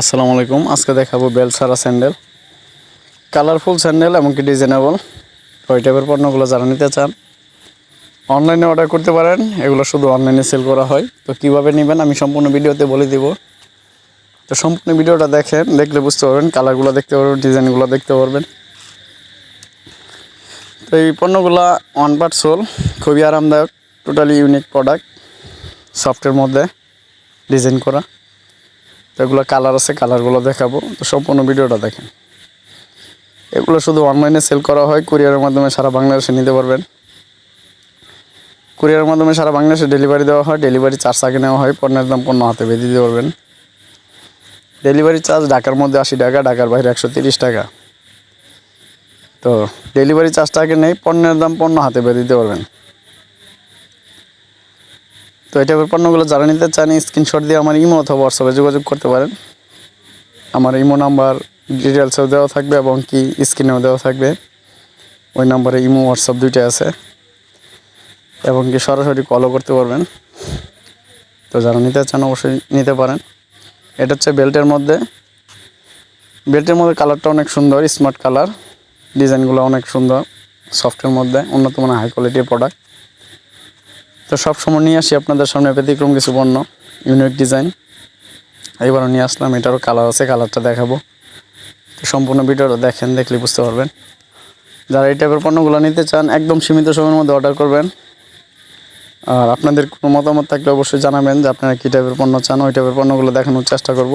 আসসালামু আলাইকুম। আজকে দেখাবো বেল সারা স্যান্ডেল। কালারফুল স্যান্ডেল এমনকি ডিজাইনেবল। ওই টাইপের পণ্যগুলো যারা নিতে চান, অনলাইনে অর্ডার করতে পারেন। এগুলো শুধু অনলাইনে সেল করা হয়। তো কীভাবে নেবেন আমি সম্পূর্ণ ভিডিওতে বলে দিব। তো সম্পূর্ণ ভিডিওটা দেখেন, দেখলে বুঝতে পারবেন, কালারগুলো দেখতে পারবেন, ডিজাইনগুলো দেখতে পারবেন। তো এই পণ্যগুলো ওয়ান পার্ট সোল খুবই আরামদায়ক টোটালি ইউনিক প্রোডাক্ট সফটের মধ্যে ডিজাইন করা। তো এগুলো কালার আছে কালারগুলো দেখাবো। তো সম্পূর্ণ ভিডিওটা দেখেন। এগুলো শুধু অনলাইনে সেল করা হয় কুরিয়ারের মাধ্যমে সারা বাংলাদেশে নিতে পারবেন। কুরিয়ারের মাধ্যমে সারা বাংলাদেশে ডেলিভারি দেওয়া হয় ডেলিভারি চার্জ আগে নেওয়া হয়, পণ্যের দাম পণ্য হাতে বেঁধে দিতে পারবেন। ডেলিভারি চার্জ ঢাকার মধ্যে আশি টাকা, ঢাকার বাইরে একশো তিরিশ টাকা। তো ডেলিভারি চার্জটা আগে নেই, পণ্যের দাম পণ্য হাতে বেঁধে দিতে পারবেন। তো এই টাইপের পণ্যগুলো যারা নিতে চান স্ক্রিনশট দিয়ে আমার ইমো অথবা হোয়াটসঅ্যাপে যোগাযোগ করতে পারেন। আমার ইমো নাম্বার ডিটেলসেও দেওয়া থাকবে এবং কি স্ক্রিনেও দেওয়া থাকবে। ওই নাম্বারে ইমো হোয়াটসঅ্যাপ দুইটাই আছে। এবং কি সরাসরি কলও করতে পারবেন। তো যারা নিতে চান, অবশ্যই নিতে পারেন। এটা হচ্ছে বেল্টের মধ্যে। বেল্টের মধ্যে কালারটা অনেক সুন্দর স্মার্ট কালার ডিজাইনগুলো অনেক সুন্দর সফটের মধ্যে। উন্নত মানের হাই কোয়ালিটির প্রোডাক্ট তো সব সময় নিয়ে আসি আপনাদের সামনে, ব্যতিক্রম কিছু পণ্য ইউনিক ডিজাইন এবারও নিয়ে আসলাম, এটারও কালার আছে কালারটা দেখাবো। তো সম্পূর্ণ ভিডিওটা দেখেন, দেখলে বুঝতে পারবেন। যারা এই টাইপের পণ্যগুলো নিতে চান, একদম সীমিত সময়ের মধ্যে অর্ডার করবেন। আর আপনাদের কোনো মতামত থাকলে অবশ্যই জানাবেন যে আপনারা কী টাইপের পণ্য চান, ওই টাইপের পণ্যগুলো দেখানোর চেষ্টা করব।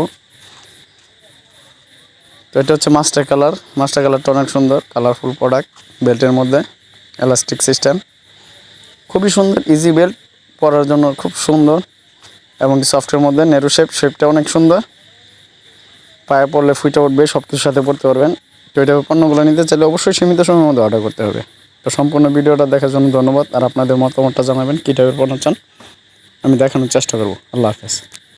তো এটা হচ্ছে মাস্টার কালার মাস্টার কালারটা অনেক সুন্দর কালারফুল প্রোডাক্ট বেল্টের মধ্যে এলাস্টিক সিস্টেম খুবই সুন্দর ইজি বেল্ট পরার জন্য খুব সুন্দর। এবং সফটের মধ্যে নেরু শেপ শেপটা অনেক সুন্দর। পায়ে পড়লে ফুইটা উঠবে সব কিছুর সাথে পড়তে পারবেন। তো এটা পণ্যগুলো নিতে চাইলে অবশ্যই সীমিত সময়ের মধ্যে অর্ডার করতে হবে। তো সম্পূর্ণ ভিডিওটা দেখার জন্য ধন্যবাদ। আর আপনাদের মতামতটা জানাবেন কী টাইপের পণ্য চান, আমি দেখানোর চেষ্টা করব। আল্লাহ হাফেজ।